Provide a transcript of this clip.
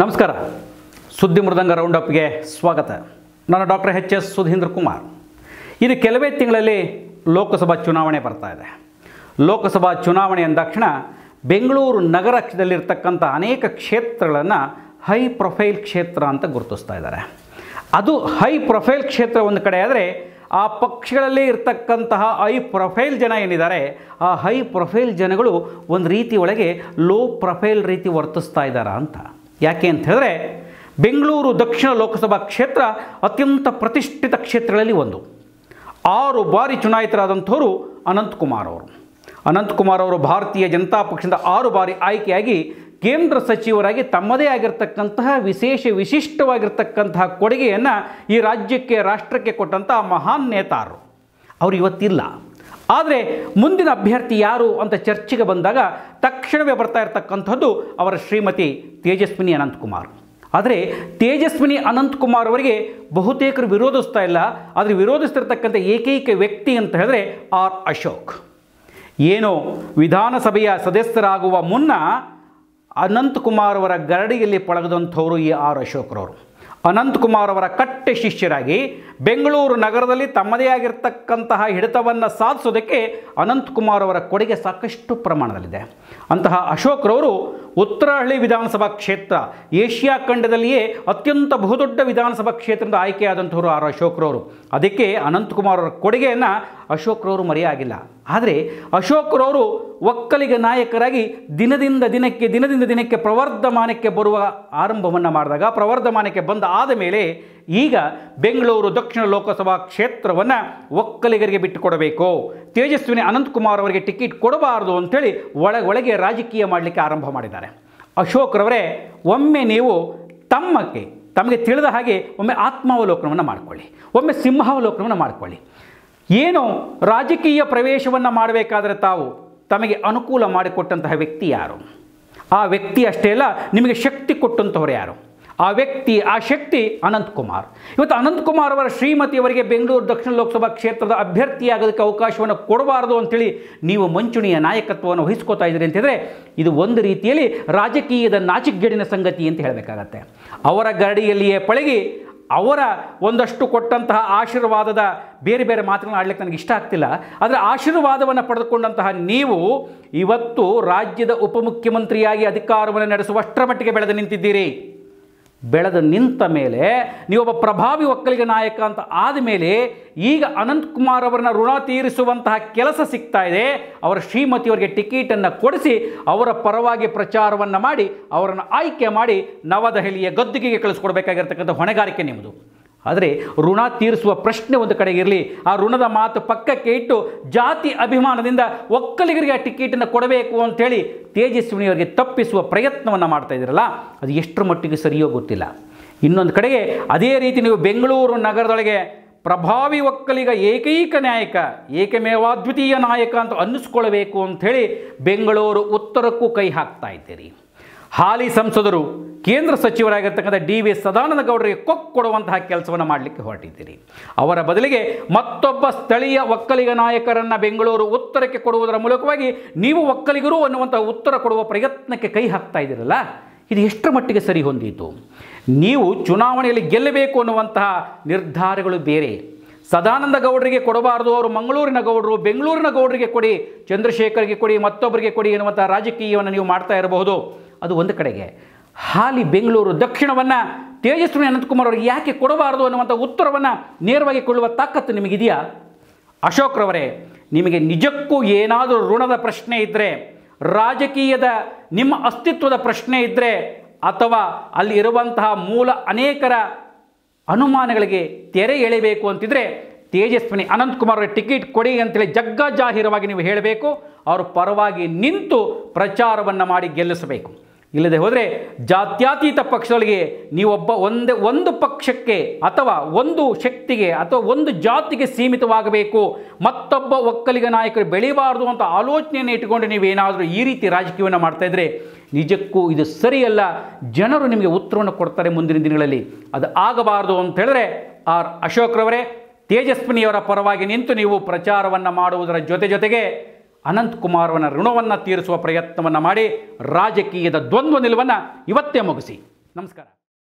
ನಮಸ್ಕಾರ. ಸುದ್ದಿ ಮೃದಂಗ ರೌಂಡಪ್ಗೆ ಸ್ವಾಗತ. ನಾನು doctor H S Sudhindra Kumar. ಇದು ಕೆಲವೇ ತಿಂಗಳಲ್ಲಿ ಲೋಕಸಭಾ ಚುನಾವಣೆ ಬರ್ತಾ ಇದೆ. ಲೋಕಸಭಾ ಚುನಾವಣೆ ಅಂದಾಕ್ಷಣ ಬೆಂಗಳೂರು ನಗರದಲ್ಲಿರ್ತಕ್ಕಂಥ ಅನೇಕ ಕ್ಷೇತ್ರಗಳನ್ನು ಹೈ ಪ್ರೊಫೈಲ್ ಕ್ಷೇತ್ರ ಅಂತ ಗುರುತಿಸ್ತಾ ಇದ್ದಾರೆ. ಅದು ಹೈ ಪ್ರೊಫೈಲ್ ಕ್ಷೇತ್ರ ಒಂದು ಕಡೆ ಆದರೆ ಆ ಪಕ್ಷಗಳಲ್ಲಿ ಇರ್ತಕ್ಕಂತಹ ಹೈ ಪ್ರೊಫೈಲ್ ಜನ ಏನಿದ್ದಾರೆ, ಆ ಹೈ ಪ್ರೊಫೈಲ್ ಜನಗಳು ಒಂದು ರೀತಿ ಒಳಗೆ ಲೋ ಪ್ರೊಫೈಲ್ ರೀತಿ ವರ್ತಿಸ್ತಾ ಇದ್ದಾರಾ ಅಂತ. ಯಾಕೆ ಅಂತ ಹೇಳಿದ್ರೆ ಬೆಂಗಳೂರು ದಕ್ಷಿಣ ಲೋಕಸಭಾ ಕ್ಷೇತ್ರ ಅತ್ಯಂತ ಪ್ರತಿಷ್ಠಿತ ಕ್ಷೇತ್ರಗಳಲ್ಲಿ ಒಂದು. ಆರು ಬಾರಿ ಚುನಾಯಿತರಾದಂಥವರು ಅನಂತಕುಮಾರ್ ಅವರು. ಅನಂತಕುಮಾರ್ ಅವರು ಭಾರತೀಯ ಜನತಾ ಪಕ್ಷದ ಆರು ಬಾರಿ ಆಯ್ಕೆಯಾಗಿ ಕೇಂದ್ರ ಸಚಿವರಾಗಿ ತಮ್ಮದೇ ಆಗಿರತಕ್ಕಂತಹ ವಿಶೇಷ ವಿಶಿಷ್ಟವಾಗಿರ್ತಕ್ಕಂತಹ ಕೊಡುಗೆಯನ್ನು ಈ ರಾಜ್ಯಕ್ಕೆ, ರಾಷ್ಟ್ರಕ್ಕೆ ಕೊಟ್ಟಂತಹ ಮಹಾನ್ ನೇತಾರರು ಅವರು ಇವತ್ತಿಲ್ಲ. ಆದರೆ ಮುಂದಿನ ಅಭ್ಯರ್ಥಿ ಯಾರು ಅಂತ ಚರ್ಚೆಗೆ ಬಂದಾಗ ತಕ್ಷಣವೇ ಬರ್ತಾ ಇರತಕ್ಕಂಥದ್ದು ಅವರ ಶ್ರೀಮತಿ ತೇಜಸ್ವಿನಿ ಅನಂತಕುಮಾರ್. ಆದರೆ ತೇಜಸ್ವಿನಿ ಅನಂತಕುಮಾರ್ ಅವರಿಗೆ ಬಹುತೇಕರು ವಿರೋಧಿಸ್ತಾ ಇಲ್ಲ. ಆದರೆ ವಿರೋಧಿಸ್ತಿರ್ತಕ್ಕಂಥ ಏಕೈಕ ವ್ಯಕ್ತಿ ಅಂತ ಹೇಳಿದ್ರೆ ಆರ್ ಅಶೋಕ್. ಏನು ವಿಧಾನಸಭೆಯ ಸದಸ್ಯರಾಗುವ ಮುನ್ನ ಅನಂತಕುಮಾರ್ ಅವರ ಗರಡಿಯಲ್ಲಿ ಪಳಗದಂಥವರು ಈ ಆರ್ ಅಶೋಕ್ರವರು. ಅನಂತಕುಮಾರ್ ಅವರ ಕಟ್ಟೆ ಶಿಷ್ಯರಾಗಿ ಬೆಂಗಳೂರು ನಗರದಲ್ಲಿ ತಮ್ಮದೇ ಆಗಿರ್ತಕ್ಕಂತಹ ಹಿಡಿತವನ್ನು ಸಾಧಿಸೋದಕ್ಕೆ ಅನಂತಕುಮಾರ್ ಅವರ ಕೊಡುಗೆ ಸಾಕಷ್ಟು ಪ್ರಮಾಣದಲ್ಲಿದೆ. ಅಂತಹ ಅಶೋಕ್ರವರು ಉತ್ತರಹಳ್ಳಿ ವಿಧಾನಸಭಾ ಕ್ಷೇತ್ರ. ಏಷ್ಯಾ ಖಂಡದಲ್ಲಿಯೇ ಅತ್ಯಂತ ಬಹುದೊಡ್ಡ ವಿಧಾನಸಭಾ ಕ್ಷೇತ್ರದ ಆಯ್ಕೆಯಾದಂಥವರು ಆರ್ ಅಶೋಕ್ರವರು. ಅದಕ್ಕೆ ಅನಂತಕುಮಾರ್ ಅವರ ಕೊಡುಗೆಯನ್ನು ಅಶೋಕ್ರವರು ಮರೆಯಾಗಿಲ್ಲ. ಆದರೆ ಅಶೋಕ್ರವರು ಒಕ್ಕಲಿಗ ನಾಯಕರಾಗಿ ದಿನದಿಂದ ದಿನಕ್ಕೆ ದಿನದಿಂದ ದಿನಕ್ಕೆ ಪ್ರವರ್ಧಮಾನಕ್ಕೆ ಬರುವ ಆರಂಭವನ್ನು ಮಾಡಿದಾಗ, ಪ್ರವರ್ಧಮಾನಕ್ಕೆ ಬಂದ ಆದ ಮೇಲೆ ಈಗ ಬೆಂಗಳೂರು ದಕ್ಷಿಣ ಲೋಕಸಭಾ ಕ್ಷೇತ್ರವನ್ನು ಒಕ್ಕಲಿಗರಿಗೆ ಬಿಟ್ಟುಕೊಡಬೇಕು. ತೇಜಸ್ವಿನಿ ಅನಂತಕುಮಾರ್ ಅವರಿಗೆ ಟಿಕೆಟ್ ಕೊಡಬಾರದು ಅಂಥೇಳಿ ಒಳಗೊಳಗೆ ಒಳಗೆ ರಾಜಕೀಯ ಮಾಡಲಿಕ್ಕೆ ಆರಂಭ ಮಾಡಿದ್ದಾರೆ. ಅಶೋಕ್ರವರೇ, ಒಮ್ಮೆ ನೀವು ತಮ್ಮಕ್ಕೆ, ತಮಗೆ ತಿಳಿದ ಹಾಗೆ ಒಮ್ಮೆ ಆತ್ಮಾವಲೋಕನವನ್ನು ಮಾಡಿಕೊಳ್ಳಿ, ಒಮ್ಮೆ ಸಿಂಹಾವಲೋಕನವನ್ನು ಮಾಡಿಕೊಳ್ಳಿ. ಏನು ರಾಜಕೀಯ ಪ್ರವೇಶವನ್ನು ಮಾಡಬೇಕಾದ್ರೆ ತಾವು ತಮಗೆ ಅನುಕೂಲ ಮಾಡಿಕೊಟ್ಟಂತಹ ವ್ಯಕ್ತಿ ಯಾರು? ಆ ವ್ಯಕ್ತಿ ಅಷ್ಟೇ ಅಲ್ಲ, ನಿಮಗೆ ಶಕ್ತಿ ಕೊಟ್ಟಂಥವ್ರು ಯಾರು? ಆ ವ್ಯಕ್ತಿ, ಆ ಶಕ್ತಿ ಅನಂತಕುಮಾರ್. ಇವತ್ತು ಅನಂತಕುಮಾರ್ ಅವರ ಶ್ರೀಮತಿಯವರಿಗೆ ಬೆಂಗಳೂರು ದಕ್ಷಿಣ ಲೋಕಸಭಾ ಕ್ಷೇತ್ರದ ಅಭ್ಯರ್ಥಿಯಾಗೋದಕ್ಕೆ ಅವಕಾಶವನ್ನು ಕೊಡಬಾರದು ಅಂತೇಳಿ ನೀವು ಮಂಚುಣಿಯ ನಾಯಕತ್ವವನ್ನು ವಹಿಸ್ಕೋತಾ ಇದ್ದೀರಿ ಅಂತಂದರೆ ಇದು ಒಂದು ರೀತಿಯಲ್ಲಿ ರಾಜಕೀಯದ ನಾಚಿಕ್ಗೇಡಿನ ಸಂಗತಿ ಅಂತ ಹೇಳಬೇಕಾಗತ್ತೆ. ಅವರ ಗರಡಿಯಲ್ಲಿಯೇ ಪಳಗಿ, ಅವರ ಒಂದಷ್ಟು ಕೊಟ್ಟಂತಹ ಆಶೀರ್ವಾದದ ಬೇರೆ ಬೇರೆ ಮಾತುಗಳನ್ನು ಆಡಲಿಕ್ಕೆ ನನಗೆ ಇಷ್ಟ ಆಗ್ತಿಲ್ಲ. ಆದರೆ ಆಶೀರ್ವಾದವನ್ನು ಪಡೆದುಕೊಂಡಂತಹ ನೀವು ಇವತ್ತು ರಾಜ್ಯದ ಉಪಮುಖ್ಯಮಂತ್ರಿಯಾಗಿ ಅಧಿಕಾರವನ್ನು ನಡೆಸುವಷ್ಟರ ಮಟ್ಟಿಗೆ ಬೆಳೆದು ನಿಂತಿದ್ದೀರಿ. ಬೆಳೆದು ನಿಂತ ಮೇಲೆ ನೀವೊಬ್ಬ ಪ್ರಭಾವಿ ಒಕ್ಕಲಿಗ ನಾಯಕ ಅಂತ ಆದಮೇಲೆ ಈಗ ಅನಂತಕುಮಾರ್ ಅವರನ್ನ ಋಣ ತೀರಿಸುವಂತಹ ಕೆಲಸ ಸಿಗ್ತಾ ಇದೆ. ಅವರ ಶ್ರೀಮತಿಯವರಿಗೆ ಟಿಕೆಟನ್ನು ಕೊಡಿಸಿ ಅವರ ಪರವಾಗಿ ಪ್ರಚಾರವನ್ನು ಮಾಡಿ ಅವರನ್ನು ಆಯ್ಕೆ ಮಾಡಿ ನವದೆಹಲಿಯ ಗದ್ದುಗೆಗೆ ಕಳಿಸ್ಕೊಡ್ಬೇಕಾಗಿರ್ತಕ್ಕಂಥ ಹೊಣೆಗಾರಿಕೆ ನಿಮ್ಮದು ಆದರೆ ಋಣ ತೀರಿಸುವ ಪ್ರಶ್ನೆ ಒಂದು ಕಡೆಗೆ ಇರಲಿ. ಆ ಋಣದ ಮಾತು ಪಕ್ಕಕ್ಕೆ ಇಟ್ಟು ಜಾತಿ ಅಭಿಮಾನದಿಂದ ಒಕ್ಕಲಿಗರಿಗೆ ಆ ಟಿಕೆಟನ್ನು ಕೊಡಬೇಕು ಅಂಥೇಳಿ ತೇಜಸ್ವಿನಿಯವರಿಗೆ ತಪ್ಪಿಸುವ ಪ್ರಯತ್ನವನ್ನು ಮಾಡ್ತಾ ಇದ್ದೀರಲ್ಲ, ಅದು ಎಷ್ಟರ ಮಟ್ಟಿಗೆ ಸರಿಯೋ ಗೊತ್ತಿಲ್ಲ. ಇನ್ನೊಂದು ಕಡೆಗೆ ಅದೇ ರೀತಿ ನೀವು ಬೆಂಗಳೂರು ನಗರದೊಳಗೆ ಪ್ರಭಾವಿ ಒಕ್ಕಲಿಗ ಏಕೈಕ ನಾಯಕ ಏಕಮೇವಾದ್ವಿತೀಯ ನಾಯಕ ಅಂತ ಅನ್ನಿಸ್ಕೊಳ್ಬೇಕು ಅಂಥೇಳಿ ಬೆಂಗಳೂರು ಉತ್ತರಕ್ಕೂ ಕೈ ಹಾಕ್ತಾ ಇದ್ದೀರಿ. ಹಾಲಿ ಸಂಸದರು ಕೇಂದ್ರ ಸಚಿವರಾಗಿರ್ತಕ್ಕಂಥ ಡಿ ವಿ ಸದಾನಂದ ಗೌಡರಿಗೆ ಕೊಕ್ ಕೊಡುವಂತಹ ಕೆಲಸವನ್ನು ಮಾಡಲಿಕ್ಕೆ ಹೊರಟಿದ್ದೀರಿ. ಅವರ ಬದಲಿಗೆ ಮತ್ತೊಬ್ಬ ಸ್ಥಳೀಯ ಒಕ್ಕಲಿಗ ನಾಯಕರನ್ನು ಬೆಂಗಳೂರು ಉತ್ತರಕ್ಕೆ ಕೊಡುವುದರ ಮೂಲಕವಾಗಿ ನೀವು ಒಕ್ಕಲಿಗರು ಅನ್ನುವಂಥ ಉತ್ತರ ಕೊಡುವ ಪ್ರಯತ್ನಕ್ಕೆ ಕೈ ಹಾಕ್ತಾ ಇದ್ದೀರಲ್ಲ, ಇದು ಎಷ್ಟರ ಮಟ್ಟಿಗೆ ಸರಿ ಹೊಂದಿತು? ನೀವು ಚುನಾವಣೆಯಲ್ಲಿ ಗೆಲ್ಲಬೇಕು ಅನ್ನುವಂತಹ ನಿರ್ಧಾರಗಳು ಬೇರೆ. ಸದಾನಂದ ಗೌಡರಿಗೆ ಕೊಡಬಾರದು, ಅವರು ಮಂಗಳೂರಿನ ಗೌಡರು, ಬೆಂಗಳೂರಿನ ಗೌಡರಿಗೆ ಕೊಡಿ, ಚಂದ್ರಶೇಖರ್ಗೆ ಕೊಡಿ, ಮತ್ತೊಬ್ಬರಿಗೆ ಕೊಡಿ ಎನ್ನುವಂಥ ರಾಜಕೀಯವನ್ನು ನೀವು ಮಾಡ್ತಾ ಇರಬಹುದು. ಅದು ಒಂದು ಕಡೆಗೆ. ಹಾಲಿ ಬೆಂಗಳೂರು ದಕ್ಷಿಣವನ್ನು ತೇಜಸ್ವಿನಿ ಅನಂತಕುಮಾರ್ ಅವರಿಗೆ ಯಾಕೆ ಕೊಡಬಾರದು ಅನ್ನುವಂಥ ಉತ್ತರವನ್ನು ನೇರವಾಗಿ ಕೊಳ್ಳುವ ತಾಕತ್ತು ನಿಮಗಿದೆಯಾ? ಅಶೋಕ್ರವರೇ, ನಿಮಗೆ ನಿಜಕ್ಕೂ ಏನಾದರೂ ಋಣದ ಪ್ರಶ್ನೆ ಇದ್ದರೆ ರಾಜಕೀಯದ ನಿಮ್ಮ ಅಸ್ತಿತ್ವದ ಪ್ರಶ್ನೆ ಇದ್ದರೆ ಅಥವಾ ಅಲ್ಲಿ ಇರುವಂತಹ ಮೂಲ ಅನೇಕರ ಅನುಮಾನಗಳಿಗೆ ತೆರೆ ಎಳೆಯಬೇಕು ಅಂತಿದ್ರೆ ತೇಜಸ್ವಿನಿ ಅನಂತಕುಮಾರ್ ಅವರ ಟಿಕೆಟ್ ಕೊಡಿ ಅಂತೇಳಿ ಜಗ್ಗ ಜಾಹೀರವಾಗಿ ನೀವು ಹೇಳಬೇಕು. ಅವರು ಪರವಾಗಿ ನಿಂತು ಪ್ರಚಾರವನ್ನು ಮಾಡಿ ಗೆಲ್ಲಿಸಬೇಕು. ಇಲ್ಲದೆ ಹೋದರೆ ಜಾತ್ಯಾತೀತ ಪಕ್ಷಗಳಿಗೆ ನೀವೊಬ್ಬ ಒಂದೇ ಒಂದು ಪಕ್ಷಕ್ಕೆ ಅಥವಾ ಒಂದು ಶಕ್ತಿಗೆ ಅಥವಾ ಒಂದು ಜಾತಿಗೆ ಸೀಮಿತವಾಗಬೇಕು. ಮತ್ತೊಬ್ಬ ಒಕ್ಕಲಿಗ ನಾಯಕರು ಬೆಳೀಬಾರದು ಅಂತ ಆಲೋಚನೆಯನ್ನು ಇಟ್ಟುಕೊಂಡು ನೀವೇನಾದರೂ ಈ ರೀತಿ ರಾಜಕೀಯವನ್ನು ಮಾಡ್ತಾಯಿದ್ರೆ ನಿಜಕ್ಕೂ ಇದು ಸರಿಯಲ್ಲ. ಜನರು ನಿಮಗೆ ಉತ್ತರವನ್ನು ಕೊಡ್ತಾರೆ ಮುಂದಿನ ದಿನಗಳಲ್ಲಿ. ಅದು ಆಗಬಾರದು ಅಂತ ಹೇಳಿದ್ರೆ ಆರ್ ಅಶೋಕ್ರವರೇ, ತೇಜಸ್ವಿನಿಯವರ ಪರವಾಗಿ ನಿಂತು ನೀವು ಪ್ರಚಾರವನ್ನು ಮಾಡುವುದರ ಜೊತೆ ಜೊತೆಗೆ ಅನಂತಕುಮಾರವನ ಋಣವನ್ನು ತೀರಿಸುವ ಪ್ರಯತ್ನವನ್ನು ಮಾಡಿ ರಾಜಕೀಯದ ದ್ವಂದ್ವ ನಿಲುವನ್ನು ಇವತ್ತೇ ಮುಗಿಸಿ. ನಮಸ್ಕಾರ.